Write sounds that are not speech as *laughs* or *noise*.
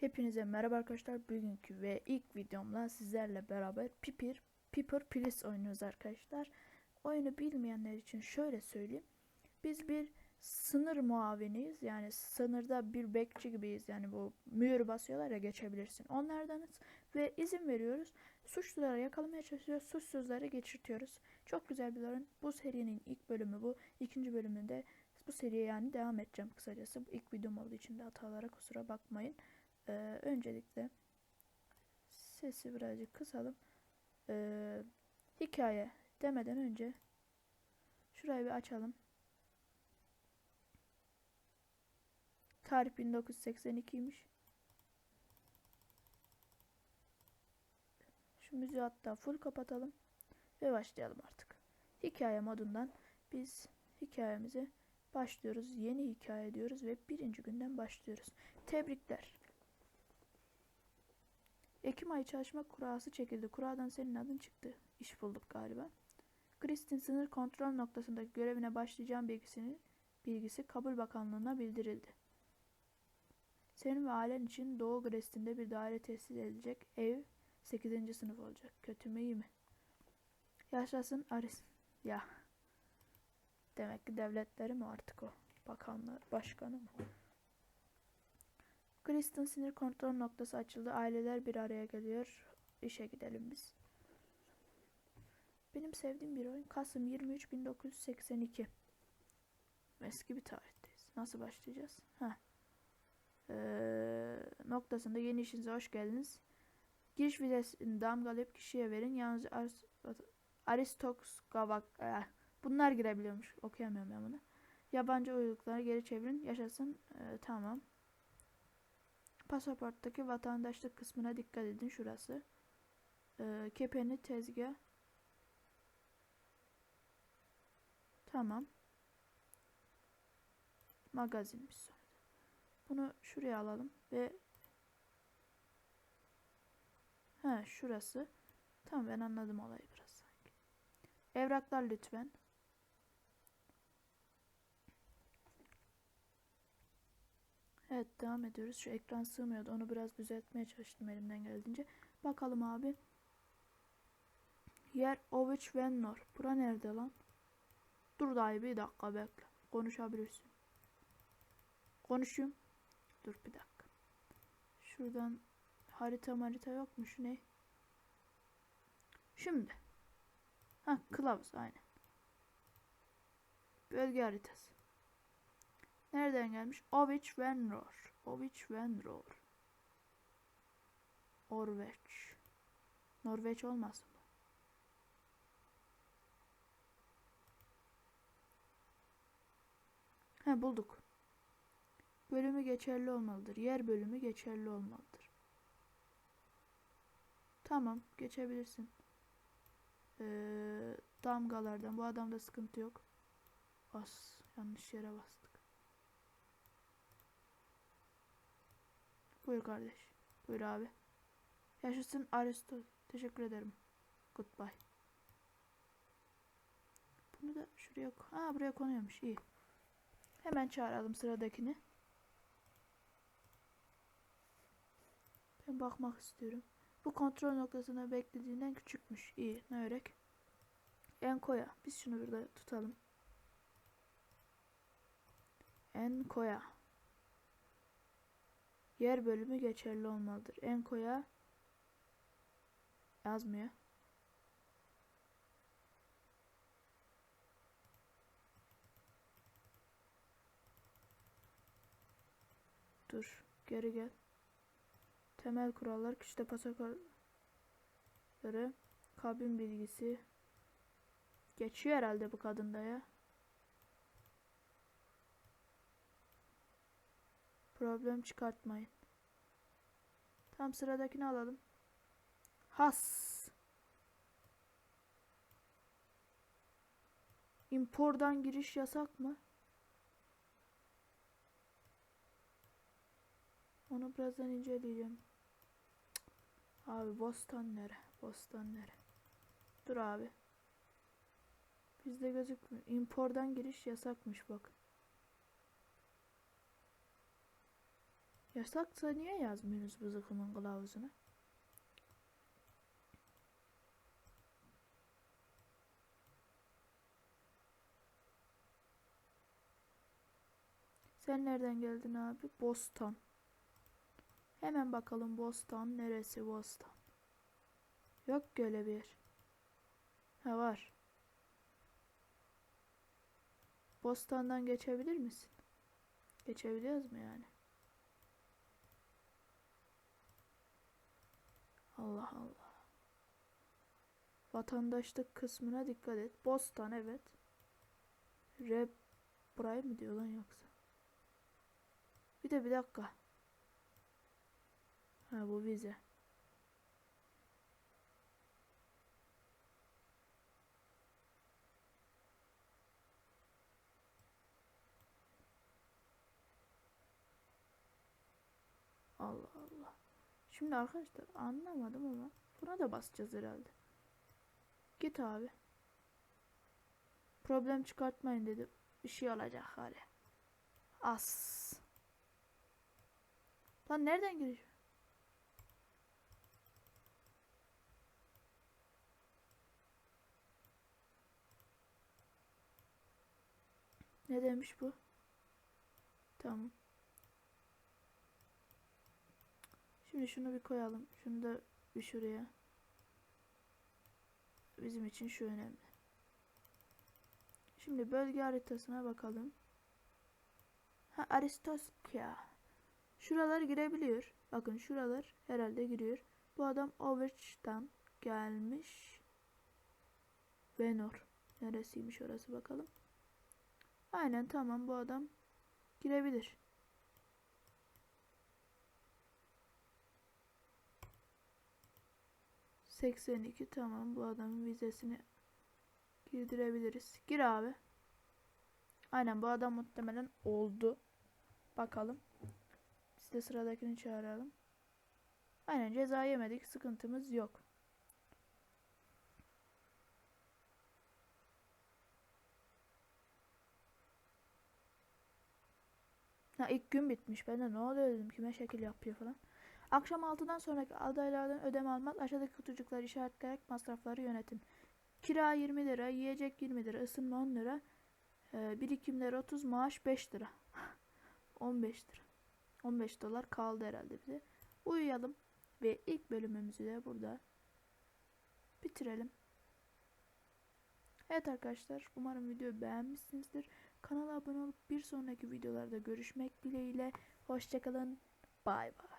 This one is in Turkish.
Hepinize merhaba arkadaşlar. Bugünkü ve ilk videomla sizlerle beraber Pipir, Piper Please oynuyoruz arkadaşlar. Oyunu bilmeyenler için şöyle söyleyeyim. Biz bir sınır muaviniyiz. Yani sınırda bir bekçi gibiyiz. Yani bu mühür basıyorlar ya geçebilirsin. Onlardanız ve izin veriyoruz. Suçluları yakalamaya çalışıyoruz. Suçsuzları geçirtiyoruz. Çok güzel bir oyun. Bu serinin ilk bölümü bu. İkinci bölümünde bu seriye yani devam edeceğim kısacası. Bu ilk videom olduğu için de hatalara kusura bakmayın. Ee, öncelikle sesi birazcık kısalım. Ee, hikaye demeden önce şurayı bir açalım. Tarih 1982'ymiş. Şu müziği hatta full kapatalım ve başlayalım artık. Hikaye modundan biz hikayemize başlıyoruz. Yeni hikaye diyoruz ve birinci günden başlıyoruz. Tebrikler. Ekim ayı çalışma kurası çekildi. Kuradan senin adın çıktı. İş bulduk galiba. Kristin sınır kontrol noktasındaki görevine başlayacağım bilgisini bilgisi kabul bakanlığına bildirildi. Senin ve ailen için Doğu Grestin'de bir daire tesis edilecek. Ev 8. sınıf olacak. Kötü mü iyi mi? Yaşasın Aris. Ya. Demek ki devletleri mi artık o? Bakanlığı, başkanı mı? Kristen sinir kontrol noktası açıldı. Aileler bir araya geliyor. İşe gidelim biz. Benim sevdiğim bir oyun. Kasım 23 1982. Eski bir tarihteyiz. Nasıl başlayacağız? Ha. Ee, noktasında yeni işinize hoş geldiniz. Giriş vizesini damgalayıp kişiye verin. Yalnız Aris, Aristox Gavak eh, bunlar girebiliyormuş. Okuyamıyorum ben bunu. Yabancı uyrukları geri çevirin. Yaşasın. Ee, tamam. Pasaporttaki vatandaşlık kısmına dikkat edin şurası. Ee, kepenli tezgah. Tamam. Magazinmiş sonra. Bunu şuraya alalım ve Ha şurası. Tamam ben anladım olayı biraz sanki. Evraklar lütfen. Evet devam ediyoruz. Şu ekran sığmıyordu. Onu biraz düzeltmeye çalıştım elimden geldiğince. Bakalım abi. Yer Oviç Vennor. Bura nerede lan? Dur dayı bir dakika bekle. Konuşabilirsin. Konuşayım. Dur bir dakika. Şuradan harita harita yokmuş ne? Şimdi. Ha kılavuz aynen. Bölge haritası. Nereden gelmiş? Oviç Venror. Oviç Venror. Orveç. Norveç olmasın bu? He bulduk. Bölümü geçerli olmalıdır. Yer bölümü geçerli olmalıdır. Tamam geçebilirsin. Ee, damgalardan. Bu adamda sıkıntı yok. Bas. Yanlış yere bastık. Buyur kardeş. Buyur abi. Yaşasın Aristo. Teşekkür ederim. Goodbye. Bunu da şuraya Ha buraya konuyormuş. İyi. Hemen çağıralım sıradakini. Ben bakmak istiyorum. Bu kontrol noktasına beklediğinden küçükmüş. İyi. Ne örek? Enkoya. Biz şunu burada tutalım. Enkoya. Yer bölümü geçerli olmalıdır. Enkoya yazmıyor. Dur. Geri gel. Temel kurallar kişide pasaportları kabin bilgisi geçiyor herhalde bu kadında ya. Problem çıkartmayın. Tam sıradakini alalım. Has. Impordan giriş yasak mı? Onu birazdan inceleyeceğim. Abi Bostan nere? Bostan nere? Dur abi. Bizde gözükmüyor. Impordan giriş yasakmış bak. Yasaksa niye yazmıyorsunuz bu zıkkımın kılavuzuna? Sen nereden geldin abi? Bostan. Hemen bakalım Bostan neresi Bostan? Yok öyle bir yer. Ha var. Bostan'dan geçebilir misin? Geçebiliyoruz mu yani? Allah Allah. Vatandaşlık kısmına dikkat et. Bostan evet. Rep burayı mı diyor lan yoksa? Bir de bir dakika. Ha bu vize. Allah Allah. Şimdi arkadaşlar anlamadım ama buna da basacağız herhalde. Git abi. Problem çıkartmayın dedim. Bir şey olacak hali. As. Lan nereden giriyor? Ne demiş bu? Tamam. Şimdi şunu bir koyalım. Şunu da bir şuraya. Bizim için şu önemli. Şimdi bölge haritasına bakalım. Ha Aristosya. Şuralar girebiliyor. Bakın şuralar herhalde giriyor. Bu adam Overch'tan gelmiş. Venor. Neresiymiş orası bakalım. Aynen tamam bu adam girebilir. Seksen iki tamam bu adamın vizesini girdirebiliriz. Gir abi. Aynen bu adam muhtemelen oldu. Bakalım. Biz de sıradakini çağıralım. Aynen ceza yemedik. Sıkıntımız yok. Ha ilk gün bitmiş. Ben de ne oluyor dedim. Kime şekil yapıyor falan. Akşam 6'dan sonraki adaylardan ödeme almak aşağıdaki kutucukları işaretleyerek masrafları yönetin. Kira 20 lira, yiyecek 20 lira, ısınma 10 lira, e, birikimler 30, maaş 5 lira. *laughs* 15 lira. 15 dolar kaldı herhalde bize. Uyuyalım ve ilk bölümümüzü de burada bitirelim. Evet arkadaşlar umarım videoyu beğenmişsinizdir. Kanala abone olup bir sonraki videolarda görüşmek dileğiyle. Hoşçakalın. Bay bay.